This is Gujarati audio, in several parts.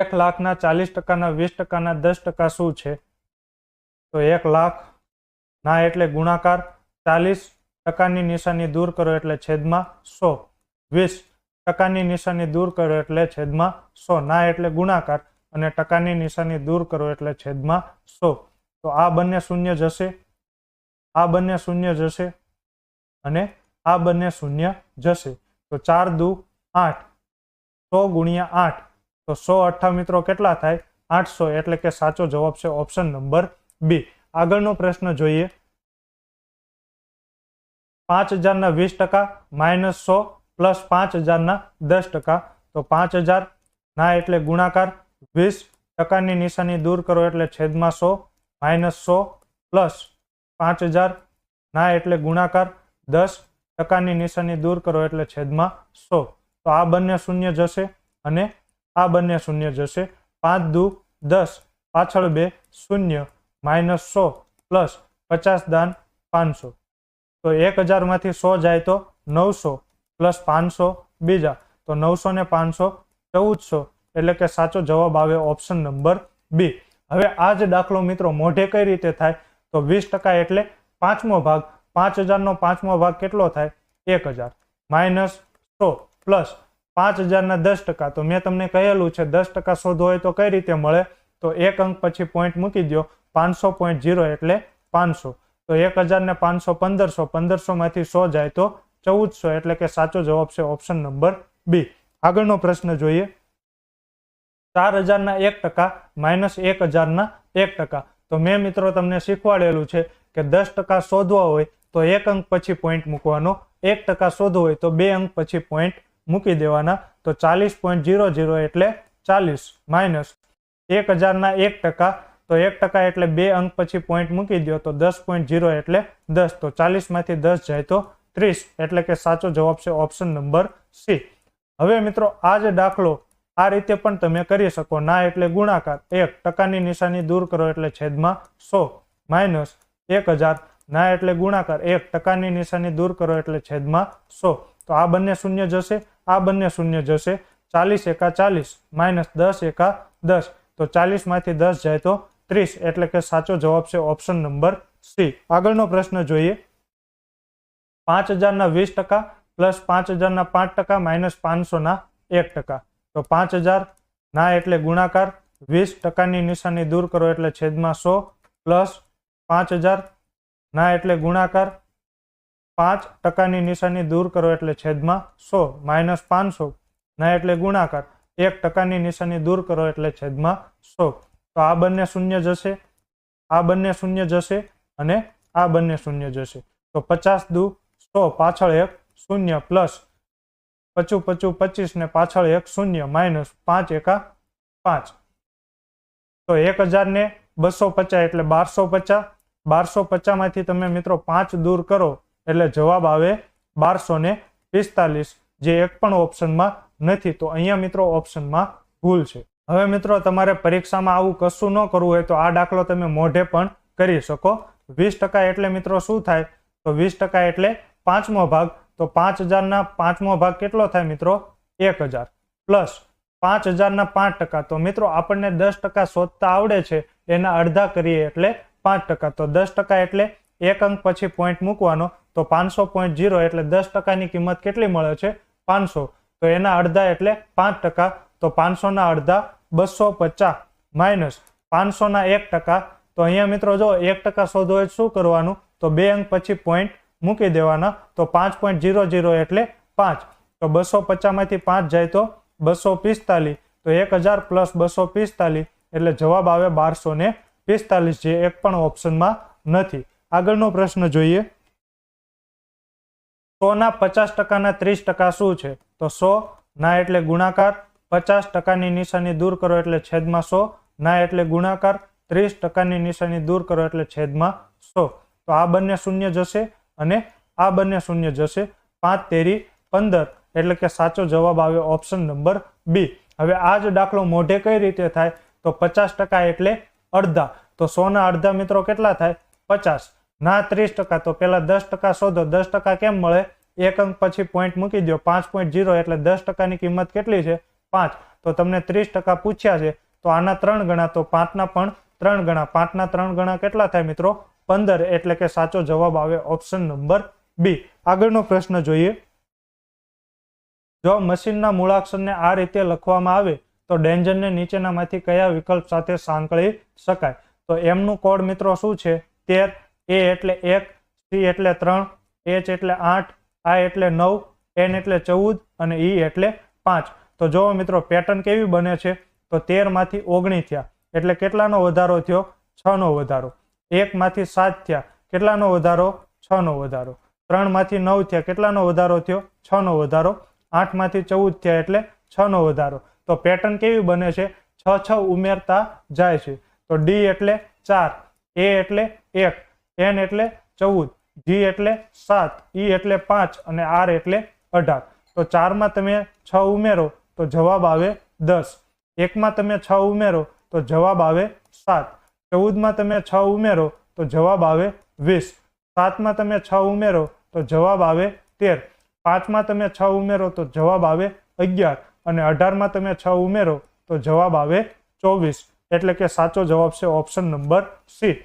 એક લાખના ચાલીસ ટકાના, વીસ ટકાના, દસ ટકા શું છે? તો એક લાખ, ના એટલે ગુણાકાર, ચાલીસ ટકાની નિશાની દૂર કરો એટલે છેદમાં સો. વીસ ટકાની નિશાની દૂર કરો એટલે છેદમાં સો. ના એટલે ગુણાકાર અને ટકાની નિશાની દૂર કરો એટલે છેદમાં સો. તો આ બંને શૂન્ય જશે. આ બંને શૂન્ય જશે અને આ બંને શૂન્ય જશે. તો ચાર દુ આઠ. સો ગુણ્યા આઠ. તો સો અઠ્ઠા મિત્રો કેટલા થાય? આઠસો. એટલે કે સાચો જવાબ છે ઓપ્શન નંબર બી. આગળનો પ્રશ્ન જોઈએ. પાંચ હજારના વીસ ટકા માઇનસ સો પ્લસ પાંચ હજારના દસ ટકા. તો પાંચ હજાર ના એટલે ગુણાકાર વીસ ટકાની નિશાની દૂર કરો એટલે છેદમાં સો માઇનસ સો પ્લસ પાંચ હજાર ના એટલે ગુણાકાર દસ ટકાની નિશાની દૂર કરો એટલે છેદમાં સો. તો આ બંને શૂન્ય જશે અને આ બંને શૂન્ય જશે. પાંચ દુ દસ, પાછળ બે શૂન્ય, માઇનસ સો પ્લસ પચાસ દાન પાંચસો. તો એક હજારમાંથી સો જાય તો નવસો પ્લસ પાંચસો બીજા. તો નવસો ને પાંચસો ચૌદસો. એટલે કે સાચો જવાબ આવે ઓપ્શન નંબર બી. હવે આ જ દાખલો મિત્રો મોઢે કઈ રીતે થાય? તો વીસ ટકા એટલે પાંચમો ભાગ. પાંચ હજારનો પાંચમો ભાગ કેટલો થાય? એક હજાર. માઇનસ સો પ્લસ પાંચ હજારના દસ ટકા. તો મેં તમને કહેલું છે, દસ ટકા શોધવો હોય તો કઈ રીતે મળે? તો એક અંક પછી પોઈન્ટ મૂકી દો પાંચસો પોઈન્ટ જીરો એટલે પાંચસો. તો એક હજાર ને પાંચસો પંદરસો. પંદરસોમાંથી સો જાય તો ચૌદસો. એટલે કે સાચો જવાબ છે ઓપ્શન નંબર બી. આગળનો પ્રશ્ન જોઈએ. ચાર હજારના એક ટકા માઇનસ એક હજારના એક ટકા. તો મેં મિત્રો તમને શીખવાડેલું છે કે દસ ટકા શોધવા હોય તો એક અંક પછી પોઈન્ટ મૂકવાનો. એક ટકા શોધવો હોય તો બે અંક પછી પોઈન્ટ મૂકી દેવાના તો ચાલીસ પોઈન્ટ જીરો જીરો એટલે ચાલીસ માઇનસ એક હજારના એક ટકા. તો એક ટકા એટલે બે અંક પછી પોઈન્ટ મૂકી દો તો દસ પોઈન્ટ જીરો એટલે દસ. તો ચાલીસમાંથી દસ જાય તો ત્રીસ. એટલે કે સાચો જવાબ છે ઓપ્શન નંબર સી હવે મિત્રો, આ જ દાખલો આ રીતે પણ તમે કરી શકો. ના એટલે ગુણાકાર. એક ટકાની નિશાની દૂર કરો એટલે છેદમાં સો. માઇનસ એક હજાર ના એટલે ગુણાકાર. એક ટકાની નિશાની દૂર કરો એટલે છેદમાં સો. તો આ બંને શૂન્ય જશે, આ બંને શૂન્ય જશે. ચાલીસ એકા ચાલીસ, માઇનસ દસ એકા દસ. તો ચાલીસમાંથી દસ જાય તો ત્રીસ, એટલે કે સાચો જવાબ છે ઓપ્શન નંબર સી. આગળનો પ્રશ્ન જોઈએ. પાંચ હજારના વીસ ટકા પ્લસ પાંચ હજારના પાંચ ટકા માઇનસ પાંચસોના એક ટકા. તો પાંચ હજાર ના એટલે ગુણાકાર વીસ ટકાની નિશાની દૂર કરો એટલે છેદમાં સો પ્લસ પાંચ હજાર ના એટલે ગુણાકાર પાંચ ટકાની નિશાની દૂર કરો એટલે છેદમાં સો, માઇનસ પાંચસો, ના એટલે ગુણાકાર. એક ટકાની નિશાની દૂર કરો એટલે છેદમાં સો. તો આ બંને શૂન્ય જશે, આ બંને શૂન્ય જશે અને આ બંને શૂન્ય જશે. તો પચાસ દુ સો, પાછળ એક શૂન્ય પ્લસ પચું પચું પચીસ ને પાછળ એક શૂન્ય, માઇનસ પાંચ એકા પાંચ. તો એક હજાર ને બસો પચાસ એટલે બારસો પચાસ. બારસો પચાસમાંથી તમે મિત્રો પાંચ દૂર કરો એટલે જવાબ આવે બારસો ને પિસ્તાલીસ, જે એક પણ ઓપ્શનમાં નથી. તો અહીંયા મિત્રો ઓપ્શનમાં ભૂલ છે. હવે મિત્રો તમારે પરીક્ષામાં આવું કશું ન કરવું હોય તો આ દાખલો તમે મોઢે પણ કરી શકો. વીસ ટકા એટલે મિત્રો શું થાય? તો વીસ ટકા એટલે પાંચમો ભાગ. તો પાંચ હજારના પાંચમો ભાગ કેટલો થાય મિત્રો? એક હજાર. પ્લસ પાંચ હજારના પાંચ ટકા. તો મિત્રો આપણને દસ ટકા શોધતા આવડે છે. એના અડધા કરીએ એટલે પાંચ ટકા. તો દસ ટકા એટલે એક અંક પછી પોઈન્ટ મૂકવાનો. તો પાંચસો પોઈન્ટ જીરો એટલે દસ ટકાની કિંમત કેટલી મળે છે? પાંચસો. તો એના અડધા એટલે પાંચ ટકા. તો પાંચસોના અડધા બસો પચાસ માઇનસ પાંચસોના એક ટકા. તો અહીંયા મિત્રો જો એક ટકા શોધો હોય શું કરવાનું? તો બે અંક પછી પોઈન્ટ મૂકી દેવાના. તો પાંચ પોઈન્ટ જીરો જીરો એટલે પાંચ. તો બસો પચાસમાંથી પાંચ જાય તો બસો પિસ્તાલીસ. તો એક હજાર પ્લસ બસો પિસ્તાલીસ એટલે જવાબ આવે બારસો પિસ્તાલીસ જે એક પણ ઓપ્શનમાં નથી. આગળનો પ્રશ્ન જોઈએ. સોના પચાસ ટકાના ત્રીસ ટકા શું છે? તો સો, ના એટલે ગુણાકાર, પચાસ ટકાની નિશાની દૂર કરો એટલે છેદમાં સો, ના એટલે ગુણાકાર, ત્રીસ ટકાની નિશાની દૂર કરો એટલે છેદમાં સો. તો આ બંને શૂન્ય જશે અને આ બંને શૂન્ય જશે. પાંચ, તેરી, પંદર, એટલે કે સાચો જવાબ આવ્યો ઓપ્શન નંબર બી. હવે આ જ દાખલો મોઢે કઈ રીતે થાય? તો પચાસ ટકા એટલે અડધા. તો સોના અડધા મિત્રો કેટલા થાય? પચાસ. ના ત્રીસ ટકા તો પેલા દસ ટકા શોધો, દસ ટકા કેમ મળે? એક અંક પછી પોઈન્ટ મૂકી દો પાંચ પોઈન્ટ જીરો એટલે દસ ટકાની કિંમત કેટલી છે? પાંચ. તો તમને ત્રીસ ટકા પૂછ્યા છે, તો આના ત્રણ ગણા તો પાંચના પણ ત્રણ ગણા. પાંચના ત્રણ ગણા કેટલા થાય મિત્રો? પંદર. એટલે કે સાચો જવાબ આવે ઓપ્શન નંબર બી. આગળનો પ્રશ્ન જોઈએ. જો મશીનના મૂળાક્ષરને આ રીતે લખવામાં આવે, તો ડેન્જરને નીચેનામાંથી કયા વિકલ્પ સાથે સાંકળી શકાય? તો એમનું કોડ મિત્રો શું છે? તેર એ એટલે એક, સી એટલે ત્રણ, એચ એટલે આઠ આ એટલે નવ, એન એટલે ચૌદ અને ઈ એટલે પાંચ. તો જો મિત્રો પેટર્ન કેવી બને છે? તો તેરમાંથી ઓગણીસ થયા. એટલે કેટલાનો વધારો થયો? છ નો વધારો. એકમાંથી સાત થયા. કેટલાનો વધારો? છ નો વધારો. ત્રણમાંથી નવ થયા. કેટલાનો વધારો થયો? છ નો વધારો. આઠમાંથી ચૌદ થયા એટલે છ નો વધારો. તો પેટર્ન કેવી બને છે? છ છ ઉમેરતા જાય છે. તો ડી એટલે ચાર, એ એટલે એક. એન એટલે ચૌદ, જી એટલે સાત, ઈ એટલે પાંચ અને આર એટલે અઢાર. તો ચારમાં તમે છ ઉમેરો તો જવાબ આવે દસ. એકમાં તમે છ ઉમેરો તો જવાબ આવે સાત. ચૌદમાં તમે છ ઉમેરો તો જવાબ આવે વીસ. સાતમાં તમે છ ઉમેરો તો જવાબ આવે તેર. પાંચમાં તમે છ ઉમેરો તો જવાબ આવે અગિયાર. અને અઢારમાં તમે છ ઉમેરો તો જવાબ આવે ચોવીસ. એટલે કે સાચો જવાબ છે ઓપ્શન નંબર સી.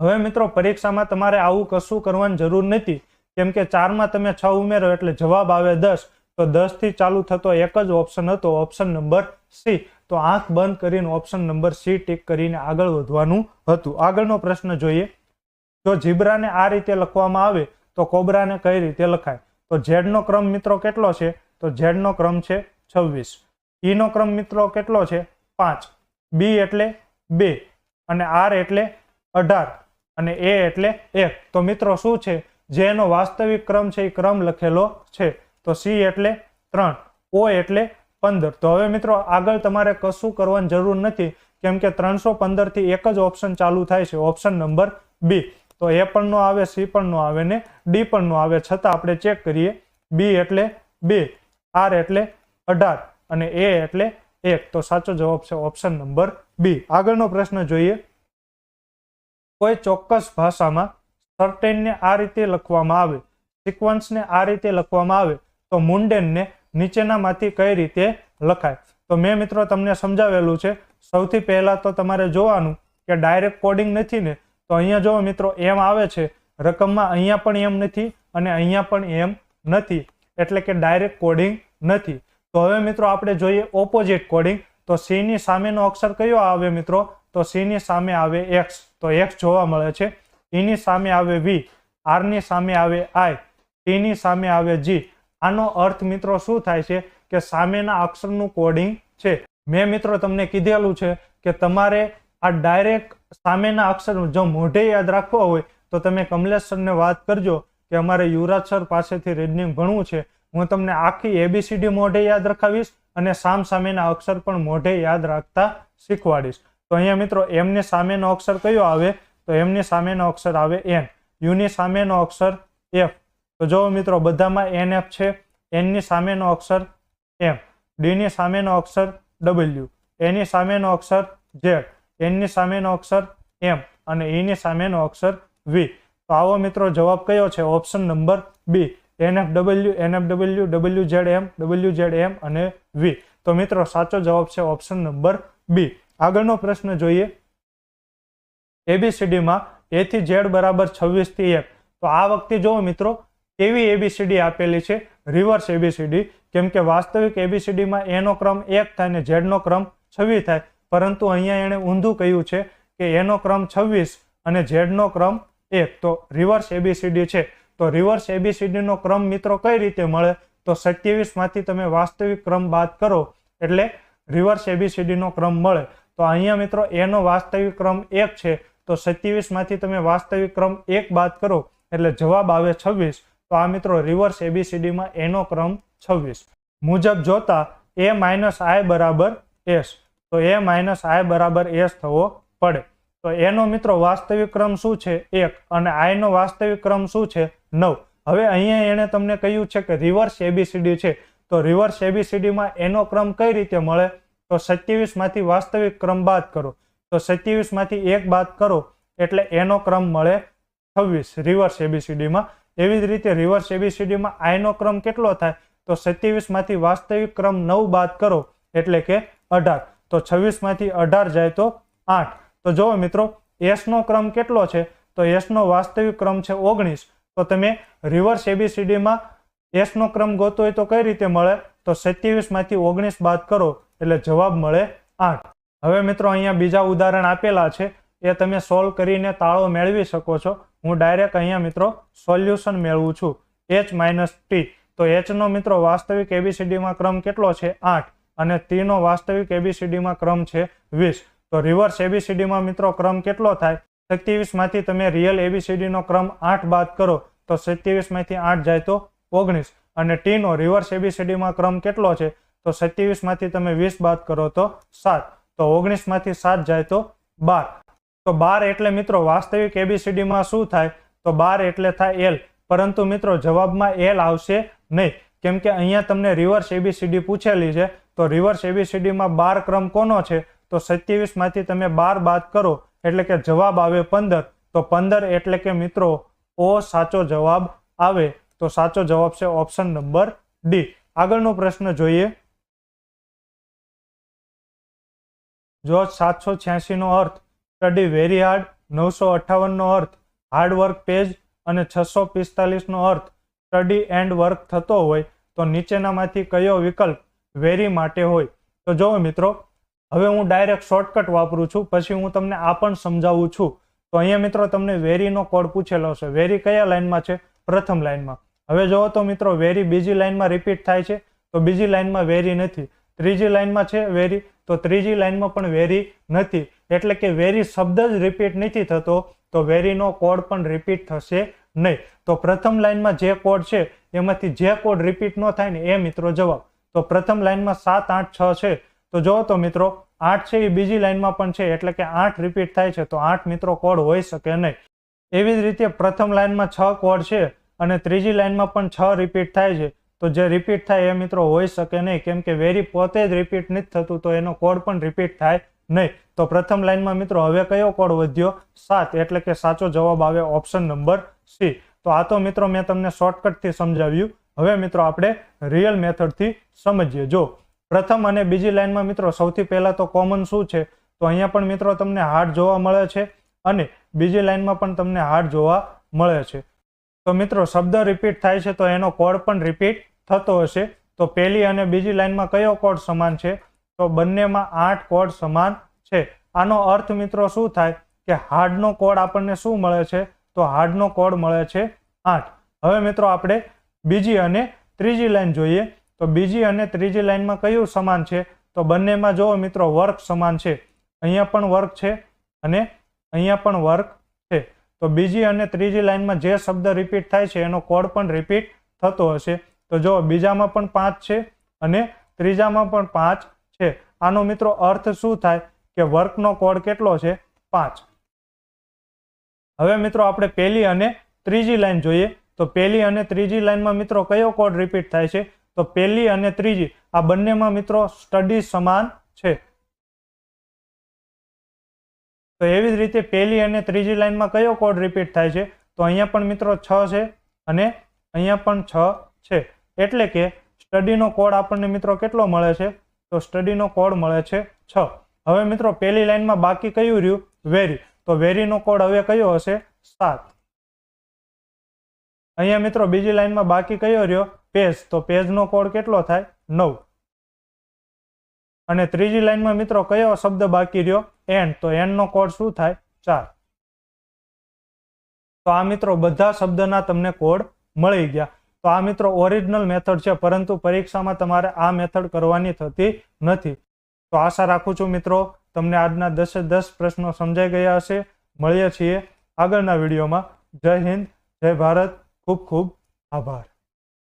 હવે મિત્રો, પરીક્ષામાં તમારે આવું કશું કરવાની જરૂર નથી. કેમ કે ચારમાં તમે છ ઉમેરો એટલે જવાબ આવે દસ. તો દસથી ચાલુ થતો એક જ ઓપ્શન હતો ઓપ્શન નંબર સી તો આંખ બંધ કરીને ઓપ્શન નંબર સી ટીક કરીને આગળ વધવાનું હતું. આગળનો પ્રશ્ન જોઈએ. જો જીબ્રાને આ રીતે લખવામાં આવે, તો કોબરાને કઈ રીતે લખાય? તો ઝેડનો ક્રમ મિત્રો કેટલો છે? તો ઝેડનો ક્રમ છે છવ્વીસ. ઈનો ક્રમ મિત્રો કેટલો છે? પાંચ. બી એટલે બે. અને આર એટલે અઢાર. અને એ એટલે એક તો મિત્રો, શું છે? જે એનો વાસ્તવિક ક્રમ છે એ ક્રમ લખેલો છે. તો સી એટલે ત્રણ, ઓ એટલે પંદર. તો હવે મિત્રો, આગળ તમારે કશું કરવાની જરૂર નથી, કેમ કે ત્રણસો પંદરથી એક જ ઓપ્શન ચાલુ થાય છે, ઓપ્શન નંબર બી. તો એ પણ નો આવે, સી પણ નો આવે ને ડી પણ નો આવે. છતાં આપણે ચેક કરીએ, બી એટલે બે, આર એટલે અઢાર અને એ એટલે એક. તો સાચો જવાબ છે ઓપ્શન નંબર બી. આગળનો પ્રશ્ન જોઈએ. કોઈ ચોક્કસ ભાષામાં સર્ટેનને આ રીતે લખવામાં આવે સિક્વન્સને આ રીતે લખવામાં આવે, તો મુંડેનને નીચેનામાંથી કઈ રીતે લખાય? તો મેં મિત્રો તમને સમજાવેલું છે. સૌથી પહેલા તો તમારે જોવાનું કે ડાયરેક્ટ કોડિંગ નથી ને, તો અહીંયા જો મિત્રો, એમ આવે છે. રકમમાં અહીંયા પણ એમ નથી અને અહીંયા પણ એમ નથી. એટલે કે ડાયરેક્ટ કોડિંગ નથી. તો હવે મિત્રો આપણે જોઈએ ઓપોઝિટ કોડિંગ તો સી ની સામેનો અક્ષર કયો આવે મિત્રો? તો સી ની સામે આવે એક્સ તો એક્સ જોવા મળે છે. ઈ સામે આવે વી આરની સામે આવે આઈ ટીની સામે આવે જી આનો અર્થ મિત્રો શું થાય છે કે સામેના અક્ષરનું કોડિંગ છે. મેં મિત્રો તમને કીધેલું છે કે તમારે આ ડાયરેક્ટ સામેના અક્ષર જો મોઢે યાદ રાખવા હોય તો તમે કમલેશ સરને વાત કરજો કે અમારે યુવરાજ સર પાસેથી રીડનિંગ ભણવું છે. હું તમને આખી એબીસીડી મોઢે યાદ રખાવીશ અને સામ સામેના અક્ષર પણ મોઢે યાદ રાખતા શીખવાડીશ. તો અહીંયા મિત્રો, એમની સામેનો અક્ષર કયો આવે? તો એમની સામેનો અક્ષર આવે એન યુની સામેનો અક્ષર એફ તો જો મિત્રો, બધામાં એન એફ છે એનની સામેનો અક્ષર એમ ડીની સામેનો અક્ષર ડબલ્યુ એની સામેનો અક્ષર ઝેડ એનની સામેનો અક્ષર એમ અને એની સામેનો અક્ષર વી તો આવો મિત્રો, જવાબ કયો છે? Option number B NF W NF W W Z M W Z M અને વી તો મિત્રો, સાચો જવાબ છે ઓપ્શન નંબર બી આગળનો પ્રશ્ન જોઈએ. એબીસીડીમાં એ થી ઝેડ બરાબર છવ્વીસથી એક. તો આ વખતે જુઓ મિત્રો, એવી એબીસીડી આપેલી છે રિવર્સ એબીસીડી કેમ કે વાસ્તવિક એબીસીડીમાં એનો ક્રમ એક થાય ને ઝેડનો ક્રમ છવ્વીસ થાય. પરંતુ અહીંયા એણે ઊંધું કહ્યું છે કે એનો ક્રમ છવ્વીસ અને ઝેડનો ક્રમ એક. તો રિવર્સ એબીસીડી છે. તો રિવર્સ એબીસીડીનો ક્રમ મિત્રો કઈ રીતે મળે? તો સત્યાવીસમાંથી તમે વાસ્તવિક ક્રમ બાદ કરો, એટલે રિવર્સ એબીસીડીનો ક્રમ મળે. તો અહીંયા મિત્રો, એનો વાસ્તવિક ક્રમ એક છે. તો સત્યાવીસમાંથી તમે વાસ્તવિક ક્રમ એક બાદ કરો, એટલે જવાબ આવે છવ્વીસ. તો આ મિત્રો રિવર્સ એબીસીડીમાં એનો ક્રમ છવ્વીસ. મુજબ જોતા એ માઇનસ આય બરાબર એસ તો એ માઇનસ આય બરાબર એસ થવો પડે. તો એનો મિત્રો વાસ્તવિક ક્રમ શું છે? એક. અને આયનો વાસ્તવિક ક્રમ શું છે? નવ. હવે અહીંયા એણે તમને કહ્યું છે કે રિવર્સ એબીસીડી છે. તો રિવર્સ એબીસીડીમાં એનો ક્રમ કઈ રીતે મળે? તો સત્યાવીસમાંથી વાસ્તવિક ક્રમ બાદ કરો. તો સત્યાવીસમાંથી એક બાદ કરો એટલે એનો ક્રમ મળે છવ્વીસ રિવર્સ એબીસીડીમાં એવી જ રીતે રિવર્સ એબીસીડીમાં આઈનો ક્રમ કેટલો થાય? તો સત્યાવીસમાંથી વાસ્તવિક ક્રમ નવ બાદ કરો એટલે કે અઢાર. તો છવ્વીસમાંથી અઢાર જાય તો આઠ. તો જુઓ મિત્રો એસનો ક્રમ કેટલો છે? તો એસનો વાસ્તવિક ક્રમ છે ઓગણીસ. તો તમે રિવર્સ એબીસીડીમાં એસનો ક્રમ ગોતો હોય તો કઈ રીતે મળે? તો સત્યાવીસમાંથી ઓગણીસ બાદ કરો. એટલે જવાબ મળે આઠ. હવે મિત્રો અહીંયા બીજા ઉદાહરણ આપેલા છે. એ તમે સોલ્વ કરીને તાળો મેળવી શકો છો. હું ડાયરેક્ટ અહીંયા મિત્રો સોલ્યુશન મેળવું છું. એચ માઇનસ ટી તો એચનો મિત્રો વાસ્તવિક એબીસીડીમાં ક્રમ કેટલો છે? આઠ. અને ટીનો વાસ્તવિક એબીસીડીમાં ક્રમ છે વીસ. તો રિવર્સ એબીસીડીમાં મિત્રો ક્રમ કેટલો થાય? સત્યાવીસમાંથી તમે રિયલ એબીસીડીનો ક્રમ આઠ બાદ કરો, તો સત્યાવીસમાંથી આઠ જાય તો ઓગણીસ. અને ટીનો રિવર્સ એબીસીડીમાં ક્રમ કેટલો છે? તો સત્યાવીસમાંથી તમે વીસ બાદ કરો તો સાત. તો ઓગણીસમાંથી સાત જાય તો બાર. તો બાર એટલે મિત્રો વાસ્તવિક એબીસીડીમાં શું થાય? તો બાર એટલે થાય એલ. પરંતુ મિત્રો જવાબમાં એલ આવશે નહીં. કેમ કે અહીંયા તમને રિવર્સ એબીસીડી પૂછેલી છે. તો રિવર્સ એબીસીડીમાં બાર ક્રમ કોનો છે? તો સત્યાવીસમાંથી તમે બાર બાદ કરો. એટલે કે જવાબ આવે પંદર. તો પંદર એટલે કે મિત્રો ઓ સાચો જવાબ આવે. તો સાચો જવાબ છે ઓપ્શન નંબર ડી. આગળનો પ્રશ્ન જોઈએ. જો સાતસો છ્યાસીનો અર્થ સ્ટડી વેરી હાર્ડ નવસો અઠ્ઠાવનનો અર્થ હાર્ડ વર્ક પેજ અને છસો પિસ્તાલીસનો અર્થ સ્ટડી એન્ડ વર્ક થતો હોય તો નીચેનામાંથી કયો વિકલ્પ વેરી માટે હોય? તો જુઓ મિત્રો, હવે હું ડાયરેક્ટ શોર્ટકટ વાપરું છું, પછી હું તમને આ પણ સમજાવું છું. તો અહીંયા મિત્રો તમને વેરીનો કોડ પૂછેલો છે. વેરી કયા લાઇનમાં છે? પ્રથમ લાઇનમાં. હવે જુઓ તો મિત્રો વેરી બીજી લાઇનમાં રિપીટ થાય છે, તો બીજી લાઇનમાં વેરી નથી. ત્રીજી લાઇનમાં છે વેરી તો ત્રીજી લાઇનમાં પણ વેરી નથી. એટલે કે વેરી શબ્દ જ રિપીટ નથી થતો, તો વેરીનો કોડ પણ રિપીટ થશે નહીં. તો પ્રથમ લાઇનમાં જે કોડ છે, એમાંથી જે કોડ રિપીટ ન થાય ને એ મિત્રો જવાબ. તો પ્રથમ લાઇનમાં સાત, આઠ, છ છે. તો જુઓ તો મિત્રો, આઠ છે એ બીજી લાઇનમાં પણ છે, એટલે કે આઠ રિપીટ થાય છે, તો આઠ મિત્રો કોડ હોઈ શકે નહીં. એવી જ રીતે પ્રથમ લાઇનમાં છ કોડ છે અને ત્રીજી લાઇનમાં પણ છ રિપીટ થાય છે. તો જે રિપીટ થાય એ મિત્રો હોઈ શકે નહીં. કેમ કે વેરી પોતે જ રિપીટ નથી થતું, તો એનો કોડ પણ રિપીટ થાય નહીં. તો પ્રથમ લાઇનમાં મિત્રો હવે કયો કોડ વધ્યો? સાત. એટલે કે સાચો જવાબ આવે ઓપ્શન નંબર સી તો આ તો મિત્રો મેં તમને શોર્ટકટથી સમજાવ્યું. હવે મિત્રો આપણે રિયલ મેથડથી સમજીએ. જો, પ્રથમ અને બીજી લાઇનમાં મિત્રો સૌથી પહેલાં તો કોમન શું છે? તો અહીંયા પણ મિત્રો તમને હાર્ડ જોવા મળે છે અને બીજી લાઇનમાં પણ તમને હાર્ડ જોવા મળે છે. તો મિત્રો શબ્દ રિપીટ થાય છે તો એનો કોડ પણ રિપીટ થતો હશે, તો પહેલી અને બીજી લાઇનમાં કયો કોડ સમાન છે? તો બંનેમાં આઠ કોડ સમાન છે. આનો અર્થ મિત્રો શું થાય? કે હાર્ડનો કોડ આપણને શું મળે છે? તો હાર્ડનો કોડ મળે છે આઠ. હવે મિત્રો આપણે બીજી અને ત્રીજી લાઈન જોઈએ. તો બીજી અને ત્રીજી લાઈનમાં કયું સમાન છે? તો બંનેમાં જો મિત્રો, વર્ક સમાન છે. અહીંયા પણ વર્ક છે અને અહીંયા પણ વર્ક છે. તો બીજી અને ત્રીજી લાઈનમાં જે શબ્દ રિપીટ થાય છે, એનો કોડ પણ રિપીટ થતો હશે. તો જો બીજામાં પણ પાંચ છે અને ત્રીજામાં પણ પાંચ છે. આનો મિત્રો અર્થ શું થાય? કે વર્કનો કોડ કેટલો છે? પાંચ. હવે મિત્રો આપણે પહેલી અને ત્રીજી લાઈન જોઈએ. તો પહેલી અને ત્રીજી લાઈનમાં મિત્રો કયો કોડ રિપીટ થાય છે? તો પહેલી અને ત્રીજી, આ બંનેમાં મિત્રો સ્ટડી સમાન છે. તો એવી જ રીતે પહેલી અને ત્રીજી લાઈનમાં કયો કોડ રિપીટ થાય છે? તો અહીંયા પણ મિત્રો છ છે અને અહીંયા પણ છ છે. એટલે કે સ્ટડીનો કોડ આપણને મિત્રો કેટલો મળે છે? તો સ્ટડીનો કોડ મળે છે છ. હવે મિત્રો પહેલી લાઈનમાં બાકી કયું રહ્યું? વેરી. તો વેરીનો કોડ હવે કયો હશે? સાત. અહીંયા મિત્રો બીજી લાઈનમાં બાકી કયો રહ્યો? પેજ. તો પેજનો કોડ કેટલો થાય? નવ. અને ત્રીજી લાઈનમાં મિત્રો કયો શબ્દ બાકી રહ્યો? એન તો એનનો કોડ શું થાય? ચાર. તો આ મિત્રો બધા શબ્દના તમને કોડ મળી ગયા. તો આ મિત્રો ઓરિજિનલ મેથડ છે, પરંતુ પરીક્ષામાં તમારે આ મેથડ કરવાની થતી નથી. તો આશા રાખું છું મિત્રો, તમને આજના દસે દસ પ્રશ્નો સમજાઈ ગયા હશે. મળીએ છીએ આગળના વિડીયોમાં. જય હિન્દ, જય ભારત. ખૂબ ખૂબ આભાર.